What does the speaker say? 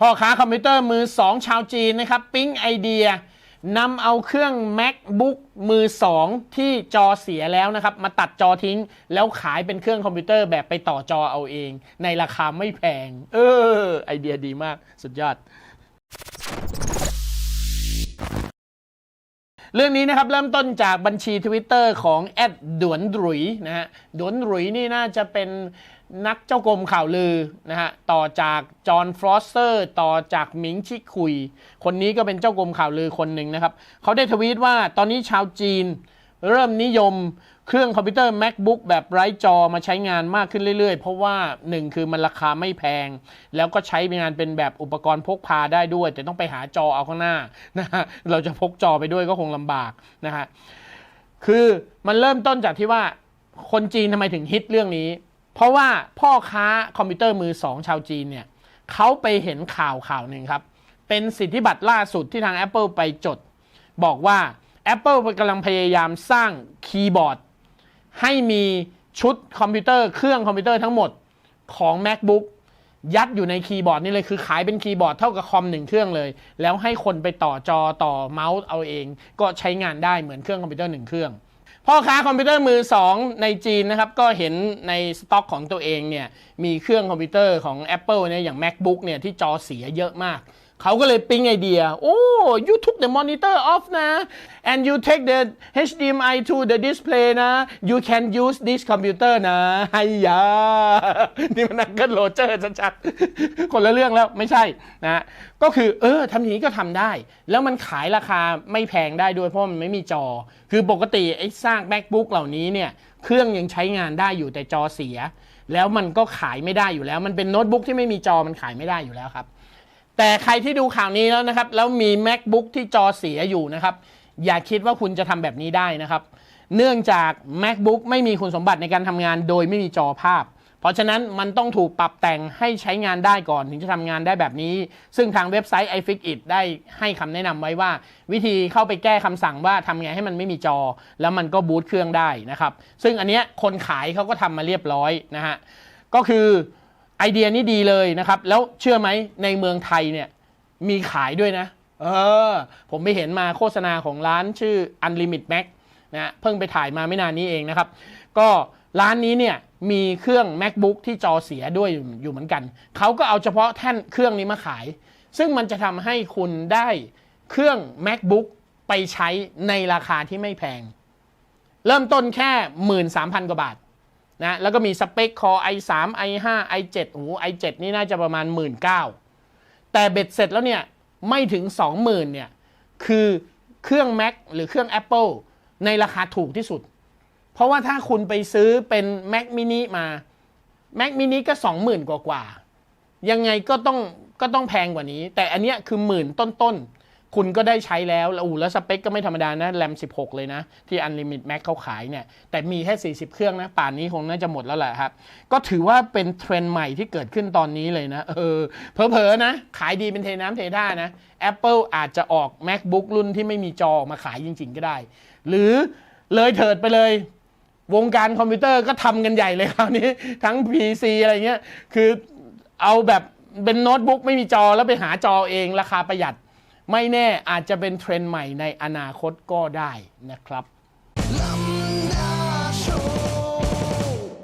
พ่อค้าคอมพิวเตอร์มือสองชาวจีนนะครับ ปิ๊งไอเดียนำเอาเครื่อง macbook มือสองที่จอเสียแล้วนะครับ มาตัดจอทิ้ง แล้วขายเป็นเครื่องคอมพิวเตอร์แบบไปต่อจอเอาเอง ในราคาไม่แพง เออ ไอเดียดีมากสุดยอด เรื่องนี้นะครับเริ่มต้นจากบัญชี Twitter ของแอดดวนหรุยนะฮะดวนหรุยนี่น่าจะเป็นนักเจ้ากรมข่าวลือนะฮะต่อจากจอห์นฟรอสเตอร์ต่อจากหมิงชิคุย คนนี้ก็เป็นเจ้ากรมข่าวลือคนหนึ่งนะครับเขาได้ทวีตว่าตอนนี้ชาวจีน เริ่มนิยมเครื่องคอมพิวเตอร์ macbook แบบไร้จอมาใช้งานมากขึ้นเรื่อยๆ เพราะว่า 1 คือมันราคาไม่แพง แล้วก็ใช้งานเป็นแบบอุปกรณ์พกพาได้ด้วย แต่ต้องไปหาจอเอาข้างหน้านะฮะเราจะพกจอไปด้วยก็คงลำบากนะฮะคือมันเริ่มต้นจากที่ว่าคนจีนทำไมถึงฮิตเรื่องนี้ เพราะว่าพ่อค้าคอมพิวเตอร์มือสองชาวจีนเนี่ยเขาไปเห็นข่าวข่าวหนึ่งครับ เป็นสิทธิบัตรล่าสุดที่ทาง Apple ไปจด บอกว่า Apple กำลังพยายามสร้างคีย์บอร์ด ให้มีชุดคอมพิวเตอร์เครื่องคอมพิวเตอร์ทั้งหมดของ MacBook ยัดอยู่ในคีย์บอร์ดนี่เลยคือขายเป็นคีย์บอร์ดเท่ากับคอมหนึ่งเครื่องเลย แล้วให้คนไปต่อจอต่อเมาส์เอาเอง ก็ใช้งานได้เหมือนเครื่องคอมพิวเตอร์หนึ่งเครื่อง พ่อค้าคอมพิวเตอร์มือ 2 ในจีนนะครับ ก็เห็นในสต็อกของตัวเองเนี่ยมีเครื่องคอมพิวเตอร์ของ Apple เนี่ยอย่าง MacBook เนี่ยที่จอเสียเยอะมาก เขาก็เลยปิ๊งไอเดีย โอ้ you took the monitor off นะ and you take the HDMI to the display นะ you can use this computer นะไฮยา นี่มันนักเกิลโรเจอร์ชัดๆ คนละเรื่องแล้วไม่ใช่นะ ก็คือ เออทำอย่างนี้ก็ทำได้ แล้วมันขายราคาไม่แพงได้ด้วยเพราะมันไม่มีจอ คือปกติไอ้สร้าง MacBook เหล่านี้เนี่ย เครื่องยังใช้งานได้อยู่แต่จอเสีย แล้วมันก็ขายไม่ได้อยู่แล้ว มันเป็นโน้ตบุ๊กที่ไม่มีจอมันขายไม่ได้อยู่แล้วครับ แต่ใครที่ดูข่าวนี้แล้วนะครับ แล้วมี macbook ที่จอเสียอยู่นะครับ อย่าคิดว่าคุณจะทำแบบนี้ได้นะครับ เนื่องจาก macbook ไม่มีคุณสมบัติในการทำงานโดยไม่มีจอภาพ เพราะฉะนั้นมันต้องถูกปรับแต่งให้ใช้งานได้ก่อน ถึงจะทำงานได้แบบนี้ ซึ่งทางเว็บไซต์ iFixit ได้ให้คำแนะนำไว้ว่า วิธีเข้าไปแก้คำสั่งว่าทำไงให้มันไม่มีจอ แล้วมันก็บูตเครื่องได้นะครับ ซึ่งอันเนี้ยคนขายเขาก็ทำมาเรียบร้อยนะฮะก็คือ ไอเดียนี้ดีเลยนะครับ แล้วเชื่อไหมในเมืองไทยเนี่ยมีขายด้วยนะ เออ ผมไปเห็นมาโฆษณาของร้านชื่อ Unlimit Mac นะฮะเพิ่งไปถ่ายมาไม่นานนี้เองนะครับ ก็ร้านนี้เนี่ยมีเครื่อง macbook ที่จอเสียด้วยอยู่อยู่เหมือนกัน เขาก็เอาเฉพาะแท่นเครื่องนี้มาขาย ซึ่งมันจะทำให้คุณได้เครื่อง macbook ไปใช้ในราคาที่ไม่แพง เริ่มต้นแค่ 13,000 กว่าบาท นะแล้วก็มีสเปคคอ i3 i5 i7 โอ้โห i7 นี่น่าจะประมาณ 1 9ื่นแต่เบ็ดเสร็จแล้วเนี่ย ไม่ถึง 20,000เนี่ย คือเครื่อง Mac หรือเครื่อง Apple ในราคาถูกที่สุด เพราะว่าถ้าคุณไปซื้อเป็น Mac mini มา Mac mini ก็ 20,000 กว่ากว่ายังไงก็ต้องก็ต้องแพงกว่านี้ แต่อันเนี้ยคือหมื่นต้นๆ คุณก็ได้ใช้แล้วแล้วอูแล้วสเปคก็ไม่ธรรมดานะแรม 16 เลยนะ ที่ Unlimit Max เขาขายเนี่ย แต่มีแค่ 40 เครื่องนะ ป่านนี้คงน่าจะหมดแล้วแหละครับ ก็ถือว่าเป็นเทรนด์ใหม่ที่เกิดขึ้นตอนนี้เลยนะ เออเผลอๆนะ ขายดีเป็นเทน้ำเทท่านะ Apple อาจจะออก MacBook รุ่นที่ไม่มีจอมาขายจริง ๆ ก็ได้ หรือเลยเถิดไปเลยวงการคอมพิวเตอร์ก็ทำกันใหญ่เลยคราวนี้ ทั้ง PC อะไรเงี้ยคือเอาแบบเป็นโน้ตบุ๊กไม่มีจอแล้วไปหาจอเองราคาประหยัด ไม่แน่อาจจะเป็นเทรนด์ใหม่ในอนาคตก็ได้นะครับ